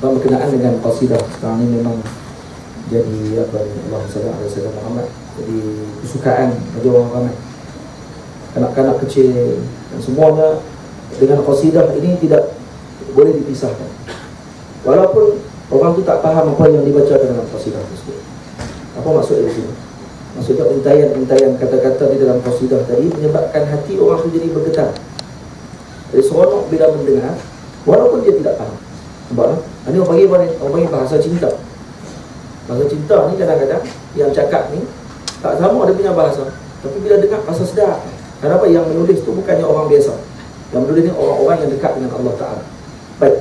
Berkenaan dengan qasidah sekarang ni memang jadi apa Allah SWT Sayyidina Muhammad. Jadi kesukaan bagi orang ramai. Kanak-kanak kecil dan semuanya dengan qasidah ini tidak boleh dipisahkan. Walaupun orang tu tak faham apa yang dibaca dalam qasidah tersebut. Apa maksud dari sini? Maksudnya untayan-untayan kata-kata di dalam qasidah tadi menyebabkan hati orang tu jadi bergetar. Jadi seronok bila mendengar walaupun dia tidak faham. Sebab ini orang panggil, orang panggil bahasa cinta. Bahasa cinta ni kadang-kadang Yang cakap ni Tak sama dia punya bahasa. Tapi bila dengar bahasa sedap Kenapa yang menulis tu bukannya orang biasa. Yang menulis ni orang-orang yang dekat dengan Allah Ta'ala. Baik.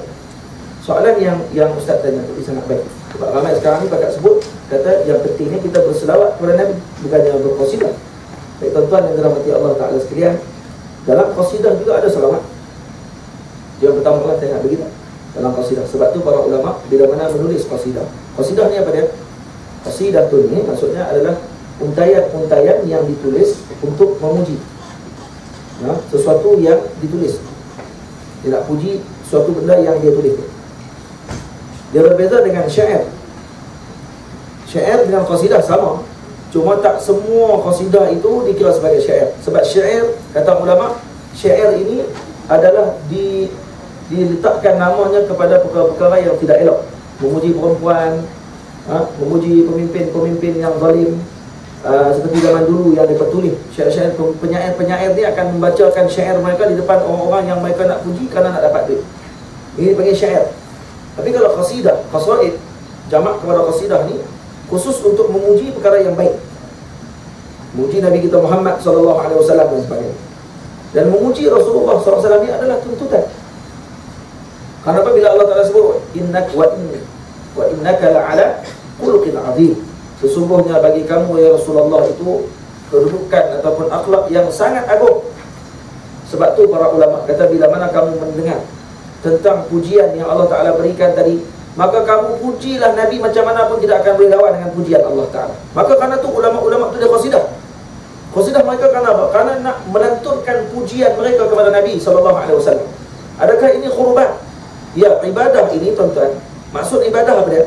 Soalan yang yang Ustaz tanya tadi sangat baik. Sebab ramai sekarang ni pakat sebut Kata yang pentingnya kita berselawat kepada Nabi Bukannya berkosidah Baik tuan-tuan yang dirahmati Allah Ta'ala sekalian Dalam kosidah juga ada selawat. Yang pertama lah nak begitu dalam qasidah. Sebab tu para ulama bila mana menulis qasidah. Qasidah ni apa dia? Qasidah tu ni maksudnya adalah untayan-untayan yang ditulis untuk memuji. Ya, sesuatu yang ditulis. Dia nak puji suatu benda yang dia tulis. Dia berbeza dengan syair. Syair dengan qasidah sama. Cuma tak semua qasidah itu dikira sebagai syair. Sebab syair, kata ulama, syair ini adalah di diletakkan namanya kepada perkara-perkara yang tidak elok. Memuji perempuan ha? memuji pemimpin-pemimpin yang zalim uh, seperti zaman dulu yang mereka tulis syair-syair penyair-penyair ni akan membacakan syair mereka di depan orang-orang yang mereka nak puji kerana nak dapat duit. Ini panggil syair. Tapi kalau qasidah qasaid jamak kepada qasidah ni khusus untuk memuji perkara yang baik. Memuji Nabi kita Muhammad sallallahu alaihi wasallam dan sebagainya. Dan memuji Rasulullah sallallahu alaihi wasallam ni adalah tuntutan Kenapa bila Allah Taala sebut innak wa inni wa innaka la'ala khuluqin azim. Sesungguhnya bagi kamu ya Rasulullah itu kedudukan ataupun akhlak yang sangat agung. Sebab tu para ulama kata bila mana kamu mendengar tentang pujian yang Allah Taala berikan tadi, maka kamu pujilah Nabi macam mana pun tidak akan boleh lawan dengan pujian Allah Taala. Maka karena tu ulama-ulama tu dia qasidah. Qasidah mereka kerana apa? Karena nak melantunkan pujian mereka kepada Nabi sallallahu alaihi wasallam. Adakah ini khurubat? Ya, ibadah ini tuan-tuan Maksud ibadah apa dia?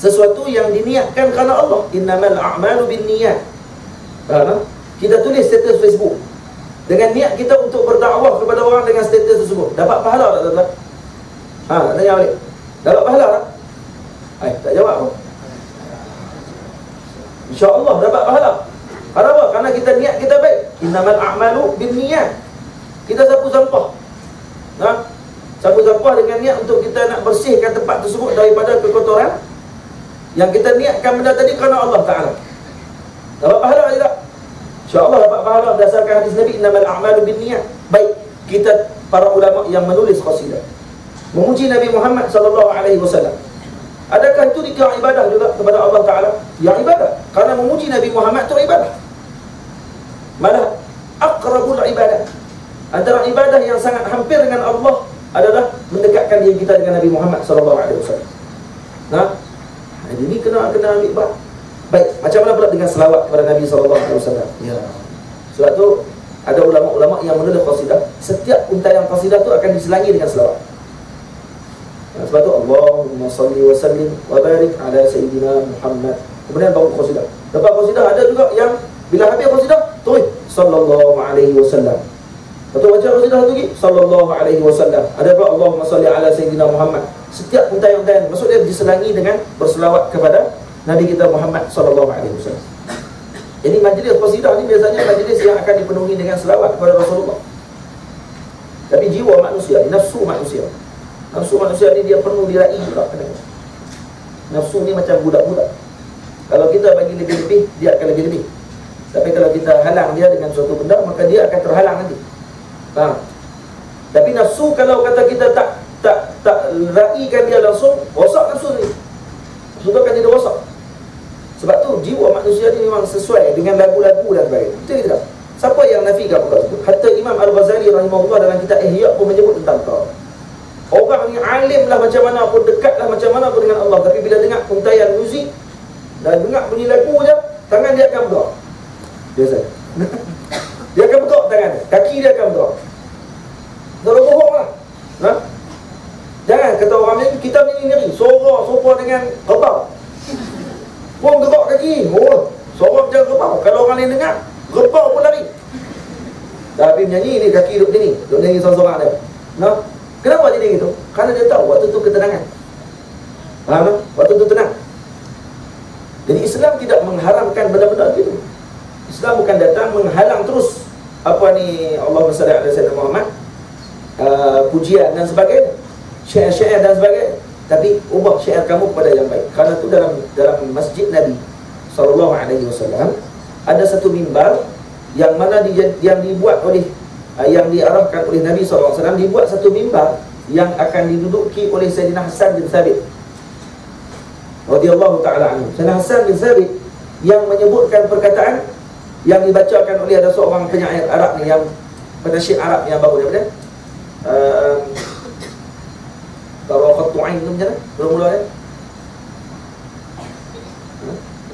Sesuatu yang diniatkan kerana Allah Innamal a'malu bin niyat Faham? Kita tulis status Facebook Dengan niat kita untuk berdakwah kepada orang dengan status tersebut Dapat pahala tak tuan-tuan? Ha, nak tanya balik Dapat pahala tak? Hai, tak jawab pun InsyaAllah dapat pahala Kenapa? Kerana kita niat kita baik Innamal a'malu bin niyat Kita sapu sampah Ha? Sapu-sapuah dengan niat untuk kita nak bersihkan tempat tersebut daripada kekotoran? Yang kita niatkan benda tadi kerana Allah Ta'ala. Dapat pahala tidak? InsyaAllah dapat pahala berdasarkan hadis Nabi Innamal a'malu bin niat Baik, kita para ulama yang menulis qasidah. Memuji Nabi Muhammad SAW Adakah itu dikira ibadah juga kepada Allah Ta'ala? Yang ibadah. Karena memuji Nabi Muhammad itu ibadah. Malah akrabul ibadah. Antara ibadah yang sangat hampir dengan Allah adalah mendekatkan diri kita dengan Nabi Muhammad sallallahu alaihi wasallam. Nah, jadi ini kena kena ambil bah. Baik, macam mana pula dengan selawat kepada Nabi sallallahu alaihi wasallam? Ya. Sebab tu ada ulama-ulama yang menulis qasidah, setiap untayan qasidah tu akan diselangi dengan selawat. Nah, sebab tu Allahumma salli wa sallim wa barik ala sayyidina Muhammad. Kemudian baru qasidah. Lepas qasidah ada juga yang bila habis qasidah, tulis sallallahu alaihi wasallam. Atau baca Rasulullah lagi sallallahu alaihi wasallam. Ada apa Allahumma salli ala sayyidina Muhammad. Setiap untayan-untayan maksud dia diselangi dengan berselawat kepada Nabi kita Muhammad sallallahu alaihi wasallam. Jadi majlis qasidah ni biasanya majlis yang akan dipenuhi dengan selawat kepada Rasulullah. Tapi jiwa manusia, nafsu manusia. Nafsu manusia ni dia penuh diraih juga Nafsu ni macam budak-budak. Kalau kita bagi lebih-lebih, dia akan lebih-lebih. Tapi kalau kita halang dia dengan suatu benda, maka dia akan terhalang nanti. Faham? Tapi nafsu kalau kata kita tak tak tak raikan dia langsung, rosak nafsu ni. Tu akan jadi rosak. Sebab tu jiwa manusia ni memang sesuai dengan lagu-lagu dan sebagainya. Betul tidak? Siapa yang nafikan perkara itu? Hatta Imam Al-Ghazali rahimahullah dalam kitab Ihya pun menyebut tentang kau. Orang yang alim lah macam mana pun, dekat lah macam mana pun dengan Allah. Tapi bila dengar untayan muzik dan dengar bunyi lagu je, tangan dia akan bergerak. Biasa. dia akan bergerak tangan. Kaki dia akan bergerak. Tak bohong lah ha? Jangan kata orang ni Kita ni dengan rebau. Pun gerak kaki. Oh, sorang macam rebau. Kalau orang lain dengar, rebau pun lari. Tapi menyanyi ni kaki duduk sini. Duduk nyanyi sorang-sorang dia. No? Kenapa jadi gitu? Karena dia tahu waktu tu ketenangan. Faham tak? Waktu tu tenang. Jadi Islam tidak mengharamkan benda-benda gitu. Islam bukan datang menghalang terus apa ni Allah SWT Muhammad uh, pujian dan sebagainya. Syair-syair dan sebagainya. Tapi ubah syair kamu kepada yang baik. Karena tu dalam dalam masjid Nabi wasallam ada satu mimbar yang mana di, yang dibuat oleh yang diarahkan oleh Nabi wasallam dibuat satu mimbar yang akan diduduki oleh Sayyidina Hasan bin Thabit radhiyallahu taala anhu. Sayyidina Hasan bin Thabit yang menyebutkan perkataan yang dibacakan oleh ada seorang penyair Arab ni yang penasyid Arab yang baru daripada uh, Tarakat tu'ain tu macam mana? Mula-mula ya?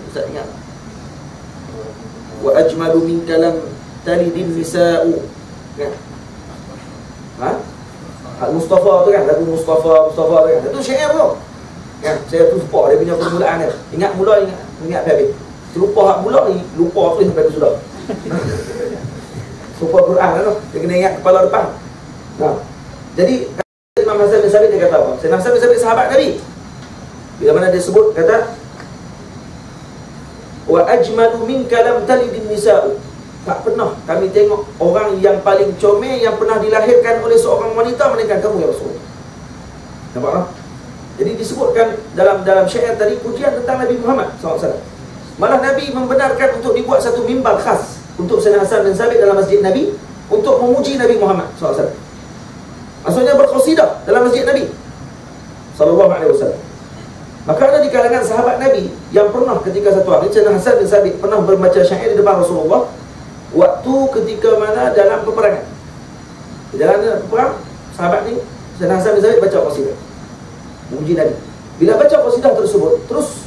Ustaz ingat? Wa ajmalu min kalam talidin nisa'u Kan? Ha? Hak Mustafa tu kan? Lagu Mustafa, Mustafa tu kan? Itu syair tu Kan? Saya tu lupa dia punya permulaan dia Ingat mula, ingat, ingat habis Lupa hak mula ni, lupa apa sampai tu sudah Lupa Quran lah tu Dia kena ingat kepala depan Ha. Jadi Imam Hasan bin Sabit dia kata apa? Sayyidina Hasan bin Sabit sahabat Nabi. Bila mana dia sebut kata wa ajmalu min kalam talidin nisa'u. Tak pernah kami tengok orang yang paling comel yang pernah dilahirkan oleh seorang wanita melainkan kamu ya Rasulullah. Nampak tak? Jadi disebutkan dalam dalam syair tadi pujian tentang Nabi Muhammad SAW. Malah Nabi membenarkan untuk dibuat satu mimbar khas untuk Sayyidina Hasan bin Sabit dalam masjid Nabi untuk memuji Nabi Muhammad SAW. Maksudnya berqasidah dalam masjid Nabi wasallam. Maka ada di kalangan sahabat Nabi yang pernah ketika satu hari Sayyidina Hasan bin Sabit pernah membaca syair di depan Rasulullah waktu ketika mana dalam peperangan. Dalam perang sahabat ni Sayyidina Hasan bin Sabit baca qasidah. Memuji Nabi. Bila baca qasidah tersebut, terus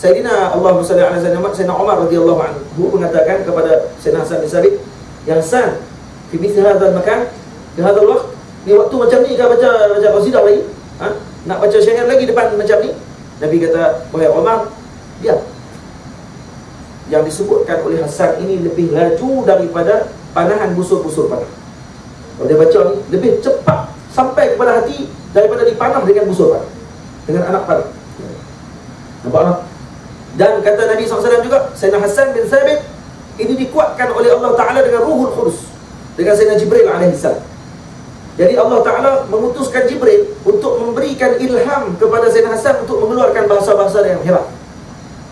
Sayyidina Allah wasallam Sayyidina Umar radhiyallahu anhu mengatakan kepada Sayyidina Hasan bin Sabit, "Ya Hasan, fi mithli hadzal makan, di hadzal waqt Ni waktu macam ni kau baca baca qasidah lagi? Ha? Nak baca syair lagi depan macam ni? Nabi kata, "Wahai Umar, dia yang disebutkan oleh Hasan ini lebih laju daripada panahan busur-busur panah. Kalau dia baca ni, lebih cepat sampai kepada hati daripada dipanah dengan busur panah. Dengan anak panah. Nampak tak? Dan kata Nabi SAW juga, Sayyidina Hasan bin Thabit, ini dikuatkan oleh Allah Ta'ala dengan ruhul khudus. Dengan Sayyidina Jibril AS. Jadi Allah Ta'ala memutuskan Jibril untuk memberikan ilham kepada Zain Hasan untuk mengeluarkan bahasa-bahasa yang hebat.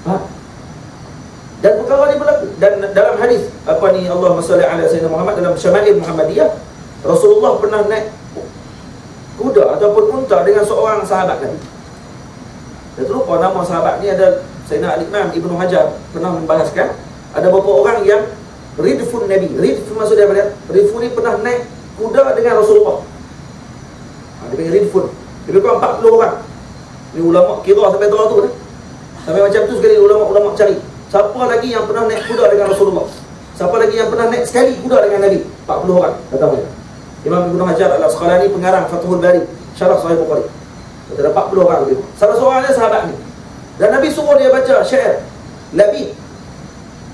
Ha? Dan perkara ini berlaku. Dan dalam hadis apa ni Allah Masya Allah Sayyidina Muhammad dalam Syama'il Muhammadiyah, Rasulullah pernah naik kuda ataupun unta dengan seorang sahabat Nabi. Dan terlupa nama sahabat ni ada Sayyidina Al-Imam Ibn Hajar pernah membahaskan ada beberapa orang yang Ridfun Nabi. Ridfun maksudnya apa dia? Ridfun ni pernah naik kuda dengan Rasulullah. Ha, dia panggil Rinfun. Dia kurang 40 orang. Ni ulama kira sampai tu tu. Sampai macam tu sekali ulama-ulama cari. Siapa lagi yang pernah naik kuda dengan Rasulullah? Siapa lagi yang pernah naik sekali kuda dengan Nabi? 40 orang. Kata mereka. Imam Ibn Hajar adalah sekolah ni pengarang Fathul Bari. Syarah Sahih Bukhari. Kata ada 40 orang lebih. Salah seorang dia sahabat ni. Dan Nabi suruh dia baca syair. Labi.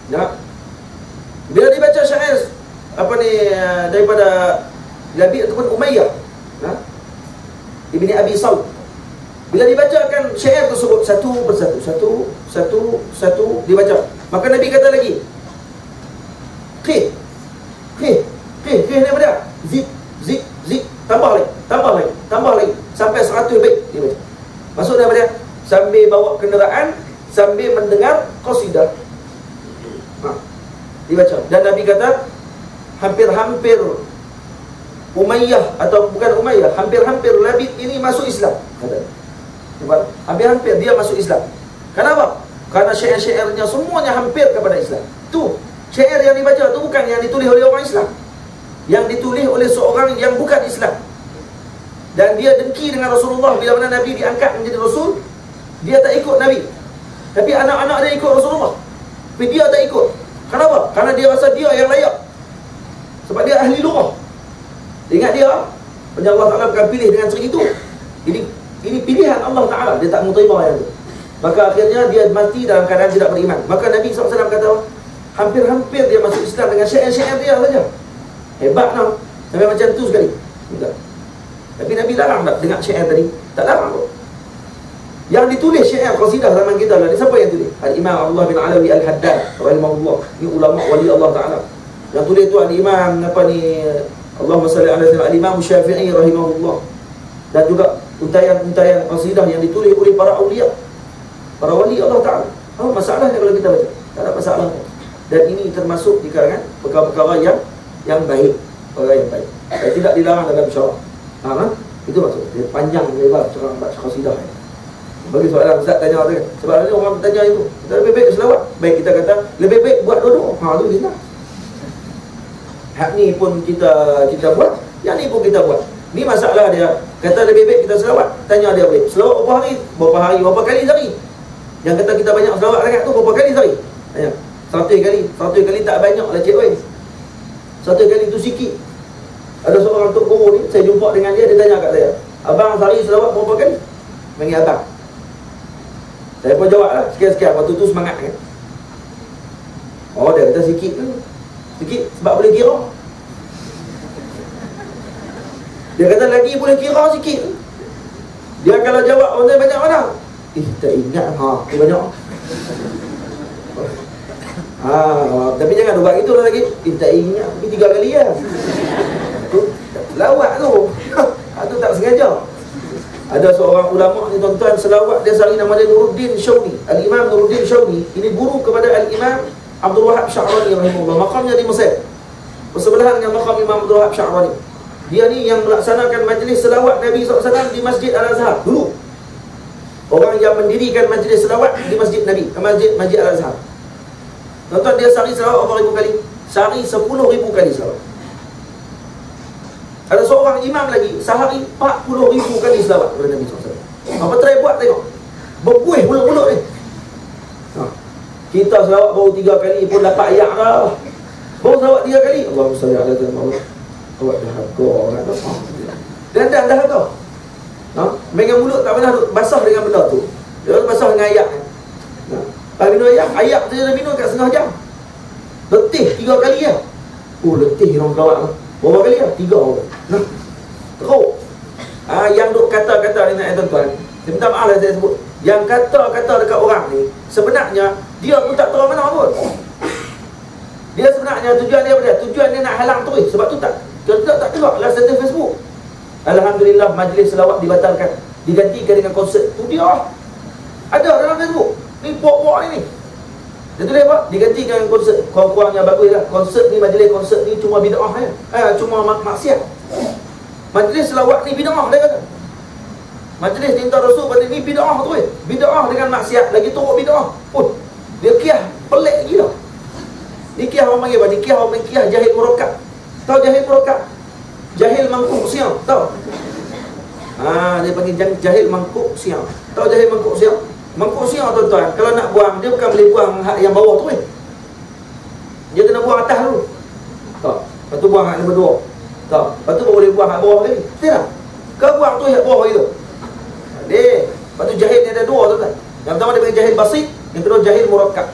Ya. Bila dia baca syair apa ni eh, daripada Labi ataupun Umayyah ha? Ibni Abi Saud bila dibacakan syair tersebut satu persatu satu satu satu dibaca maka Nabi kata lagi Qih Qih Qih Qih ni apa dia Zik Zik Zik tambah lagi tambah lagi tambah lagi sampai seratus baik dibaca maksudnya apa dia sambil bawa kenderaan sambil mendengar qasidah ha. dibaca dan Nabi kata hampir-hampir Umayyah atau bukan Umayyah, hampir-hampir Labid ini masuk Islam. Hampir-hampir dia masuk Islam. Kenapa? Karena syair-syairnya semuanya hampir kepada Islam. Tu, syair yang dibaca tu bukan yang ditulis oleh orang Islam. Yang ditulis oleh seorang yang bukan Islam. Dan dia dengki dengan Rasulullah bila mana Nabi diangkat menjadi Rasul, dia tak ikut Nabi. Tapi anak-anak dia ikut Rasulullah. Tapi dia tak ikut. Kenapa? Karena dia rasa dia yang layak. Sebab dia ahli lughah. Ingat dia, Punya Allah Ta'ala bukan pilih dengan cara itu Jadi Ini pilihan Allah Ta'ala Dia tak menerima yang itu Maka akhirnya dia mati dalam keadaan tidak beriman Maka Nabi SAW kata Hampir-hampir dia masuk Islam dengan syair-syair dia saja Hebat tau Sampai macam tu sekali Tidak. Tapi Nabi larang tak dengar syair tadi Tak larang kok yang ditulis syair qasidah zaman kita lah. Siapa yang tulis? Al-Imam Allah bin Alawi Al-Haddad rahimahullah. Ini ulama wali Allah Taala. Yang tulis tu Al-Imam apa ni Allahumma salli ala sayyidina Al-Imam Syafi'i rahimahullah. Dan juga untayan-untayan qasidah yang ditulis oleh para awliya. Para wali Allah Taala. Apa masalahnya kalau kita baca? Tak ada masalah. Dan ini termasuk di kalangan perkara-perkara yang yang baik, perkara yang baik. Dan tidak dilarang dalam syarak. Ha, Itu maksud. Dia panjang lebar baca qasidah ini. Bagi soalan Ustaz tanya kan. Sebab ada orang bertanya itu. Kita lebih baik selawat. Baik kita kata lebih baik buat dua-dua. Ha tu kita. Hak ni pun kita kita buat, yang ni pun kita buat. Ni masalah dia. Kata lebih baik kita selawat. Tanya dia boleh. Selawat berapa hari? Berapa hari? Berapa kali sehari? Yang kata kita banyak selawat sangat tu berapa kali sehari? Tanya. Satu kali. Satu kali tak banyak lah cik oi. Satu kali tu sikit. Ada seorang tok guru ni, saya jumpa dengan dia, dia tanya kat saya. Abang sehari selawat berapa kali? Panggil abang. Saya pun jawab lah Sekian-sekian. Waktu tu semangat kan? Oh dia kata sikit tu Sikit sebab boleh kira. Dia kata lagi boleh kira sikit. Dia kalau jawab orang banyak mana Eh tak ingat ha Dia banyak. Ha, tapi jangan buat itu lah lagi. Eh tak ingat Tapi tiga kali lah. Tu, Lawak tu. Ha, tu tak sengaja ada seorang ulama ni tuan-tuan selawat dia sehari nama dia Nuruddin Syawni. Al-Imam Nuruddin Syawni ini guru kepada Al-Imam Abdul Wahab Sya'rani rahimahullah. Makamnya di Mesir. Bersebelahan dengan makam Imam Abdul Wahab Sya'rani. Dia ni yang melaksanakan majlis selawat Nabi SAW di Masjid Al-Azhar dulu. Orang yang mendirikan majlis selawat di Masjid Nabi, Masjid Masjid Al-Azhar. Tuan-tuan dia sehari selawat berapa ribu kali? Sehari sepuluh ribu kali selawat. Seorang imam lagi Sehari 40 ribu kali selawat kepada Nabi SAW Apa try buat tengok. Berbuih mulut-mulut ni. Ha. Kita selawat baru 3 kali pun dapat ayat dah. Baru selawat 3 kali Allahumma salli ala dalam Allah Awak dah harga orang Dan dah dah harga. Ha? Dengan mulut tak pernah basah dengan benda tu. Dia basah dengan ayat ha. Tak minum ayat Ayat tu dia minum kat setengah jam. Letih 3 kali ya. Oh letih orang kelawat tu. Berapa kali lah? Tiga orang Teruk. Ha, Yang duk kata-kata ni nak tuan-tuan Saya minta maaf lah saya sebut. Yang kata-kata dekat orang ni Sebenarnya Dia pun tak tahu mana pun. Dia sebenarnya tujuan dia apa Tujuan dia nak halang tu Sebab tu tak. Kita tak, tak tengok lah serta Facebook. Alhamdulillah majlis selawat dibatalkan. Digantikan dengan konsert Tu dia. Ada dalam Facebook. Ni pok-pok ni ni dia tulis apa? Digantikan konsert Kurang-kurang yang bagus lah Konsert ni, majlis konsert ni cuma bida'ah ya. eh, Cuma mak maksiat Majlis selawat ni bida'ah dia kata Majlis cinta Rasul pada ni bida'ah tu eh Bida'ah dengan maksiat Lagi teruk bida'ah Oh, dia kiah pelik gila Ni kiah orang panggil? Ni kiah orang kiah jahil murakkab Tahu jahil murakkab? Jahil mangkuk siang Tahu? Ah, dia panggil jahil mangkuk siang Tahu jahil mangkuk siang? Mangkuk siang tuan-tuan Kalau nak buang Dia bukan boleh buang yang bawah tu eh Dia kena buang atas dulu. Tak. Lepas tu buang hak nombor dua. Tak. Lepas tu boleh buang hak bawah lagi. Tidak Kau buang tu hak bawah itu Adik. Lepas tu jahil ni ada dua tuan-tuan. Yang pertama dia panggil jahil basit Yang kedua jahil murakkab.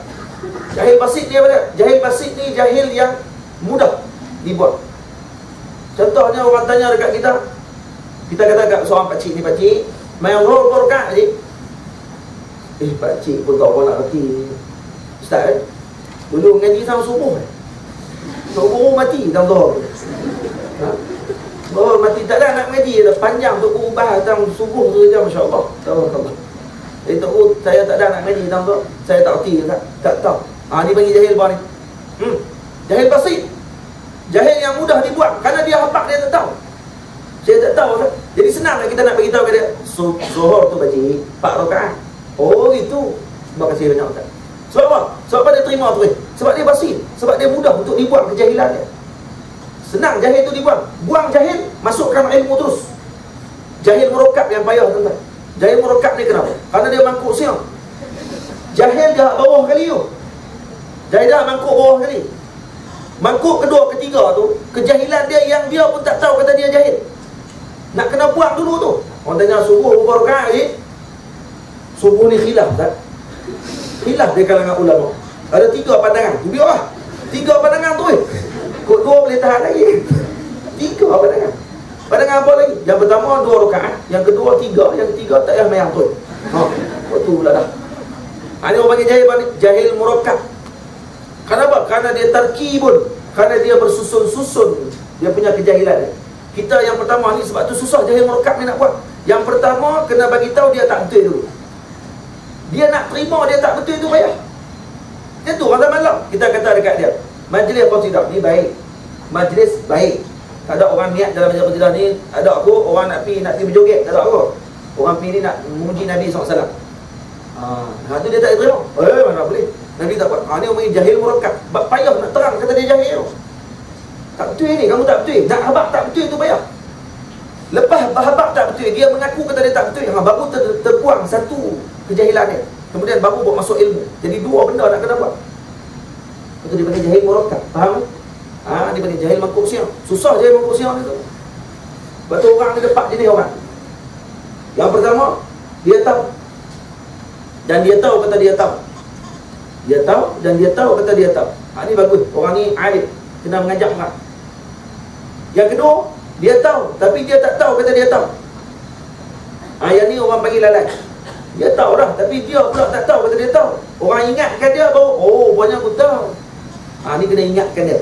Jahil basit ni apa dia? Jahil basit ni jahil yang mudah dibuat. Contohnya orang tanya dekat kita Kita kata kat seorang pakcik ni pakcik Main roll per rekat Eh pak cik pun tak nak reti Ustaz eh? Dulu ngaji sama subuh eh? Subuh mati dalam zuhur? Oh mati tak ada nak ngaji. Dah Panjang tu ubah dalam subuh tu je Masya Allah Tahu tak Eh tu saya tak ada nak ngaji dalam tu Saya tak reti tak, tak tahu. Ha ni bagi jahil bawah ni. Hmm. Jahil pasti Jahil yang mudah dibuat Kerana dia hapak dia tak tahu. Saya tak tahu tak? Jadi senang kita nak beritahu kepada Zuhur tu baca 4 rakaat Oh itu Terima kasih banyak Ustaz. Sebab apa? Sebab dia terima tu eh? Sebab dia basi Sebab dia mudah untuk dibuang kejahilan dia. Senang jahil tu dibuang. Buang jahil Masukkan ilmu terus. Jahil merokap yang payah tuan Jahil merokap ni kenapa? Kerana dia mangkuk siang. Jahil dia bawah kali tu. Jahil dah mangkuk bawah kali. Mangkuk kedua ketiga tu Kejahilan dia yang dia pun tak tahu kata dia jahil. Nak kena buang dulu tu. Orang tanya subuh berapa rakaat lagi? Subuh ni khilaf tak? Khilaf di kalangan ulama. Ada tiga pandangan. Tu biar lah. Tiga pandangan tu eh. Kok dua boleh tahan lagi. Tiga pandangan. Pandangan apa lagi? Yang pertama dua rakaat, yang kedua tiga, yang ketiga tak payah mayang tu. Ha, tu pula dah. Ha, ini orang panggil jahil, jahil murakkab. Kenapa? Karena dia terkibun. Karena dia bersusun-susun dia punya kejahilan. Kita yang pertama ni sebab tu susah jahil murakkab ni nak buat. Yang pertama kena bagi tahu dia tak betul dulu. Dia nak terima dia tak betul itu payah. Dia tu orang zaman lah. Kita kata dekat dia. Majlis qasidah ni baik. Majlis baik. Tak ada orang niat dalam majlis qasidah ni. Ada aku orang nak pergi nak pergi berjoget. Tak ada aku. Orang pergi ni nak memuji Nabi SAW. Ah, ha, tu dia tak terima. Eh, mana boleh. Nabi tak buat. Ha, ni orang jahil murakkab. Payah nak terang kata dia jahil. Tak betul ni, kamu tak betul. Nak habak tak betul tu payah. Lepas bahabak tak betul, dia mengaku kata dia tak betul. Ha, baru ter, terpuang satu kejahilan dia. Kemudian baru buat masuk ilmu. Jadi dua benda nak kena buat. Itu dia panggil jahil murakkab. Faham? Ha, dia panggil jahil mangkuk siang. Susah jahil mangkuk siang ni tu. Sebab tu orang ni lepak jenis orang. Yang pertama, dia tahu. Dan dia tahu kata dia tahu. Dia tahu dan dia tahu kata dia tahu. Ha, ni bagus. Orang ni alim. Kena mengajak orang. Yang kedua, dia tahu tapi dia tak tahu kata dia tahu. Ah yang ni orang panggil lalai. Dia tahu dah tapi dia pula tak tahu kata dia tahu. Orang ingatkan dia baru oh banyak aku tahu. Ah ni kena ingatkan dia.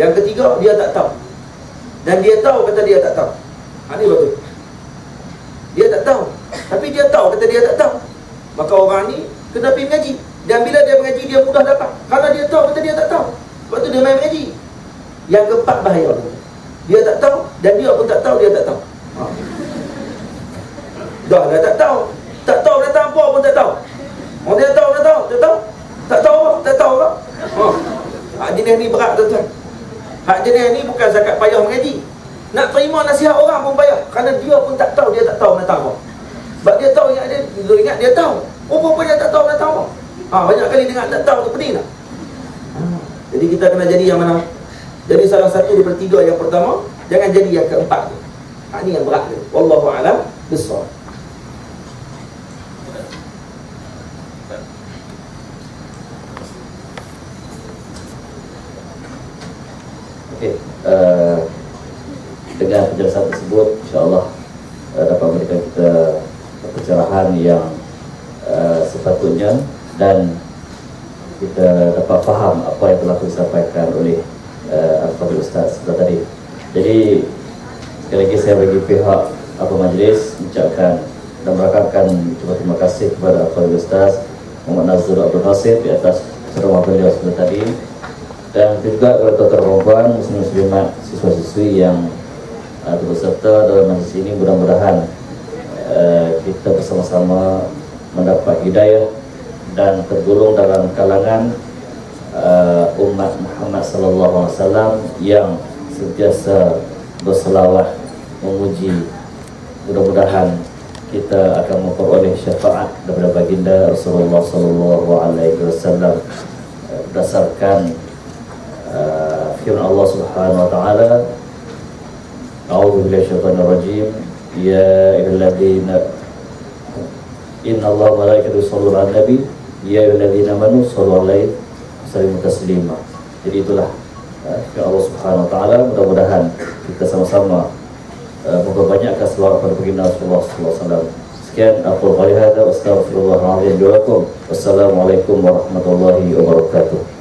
Yang ketiga dia tak tahu. Dan dia tahu kata dia tak tahu. Ah ni betul. Dia tak tahu. Tapi dia tahu kata dia tak tahu. Maka orang ni kena pergi mengaji. Dan bila dia mengaji dia mudah dapat. Karena dia tahu kata dia tak tahu. Sebab tu dia main mengaji. Yang keempat bahaya. Dia tak tahu dan dia pun tak tahu dia tak tahu. Ha. Dah dah tak tahu. Tak tahu dia apa pun tak tahu. Oh dia tahu dia tahu, tak tahu. Tak tahu? Tak tahu apa? Ha. Hak jenis ni berat tuan-tuan. Hak jenis ni bukan zakat payah mengaji. Nak terima nasihat orang pun payah kerana dia pun tak tahu dia tak tahu tahu apa. Sebab dia tahu ingat dia, dia ingat dia tahu. Oh pun dia tak tahu tahu apa. Ha, banyak kali dengar tak tahu tu pening tak? Jadi kita kena jadi yang mana? Jadi salah satu daripada tiga yang pertama Jangan jadi yang keempat ha, Ini yang berat dia Wallahu'alam Besar Okey, uh, dengan penjelasan tersebut, insyaAllah uh, dapat memberikan kita pencerahan yang uh, sepatutnya dan kita dapat faham apa yang telah disampaikan oleh uh, Al-Fadhil Ustaz sebelah tadi. Jadi sekali lagi saya bagi pihak apa majlis ucapkan dan merakamkan terima kasih kepada Al-Fadhil Ustaz Muhammad Nazrul Abdul Nasir di atas ceramah beliau sebelah tadi dan juga kepada tuan-tuan perempuan muslim muslimat siswa-siswi yang uh, berserta dalam majlis ini mudah-mudahan uh, kita bersama-sama mendapat hidayah dan tergolong dalam kalangan uh, umat Muhammad sallallahu alaihi wasallam yang sentiasa berselawat memuji. Mudah-mudahan kita akan memperoleh syafaat daripada baginda Rasulullah sallallahu alaihi wasallam uh, berdasarkan uh, firman Allah Subhanahu wa taala A'udzu billahi syaitanir rajim. Ya ayyuhalladzina inna Allah malaikatahu yusholluna 'alan nabi. Ya ayyuhalladzina amanu sallu alaihi salim taslima. Jadi itulah uh, Allah Subhanahu wa taala. Mudah-mudahan kita sama-sama uh, memperbanyakkan selawat kepada baginda Rasulullah sallallahu alaihi wasallam. Sekian aku qali hada lakum. Wassalamualaikum warahmatullahi wabarakatuh.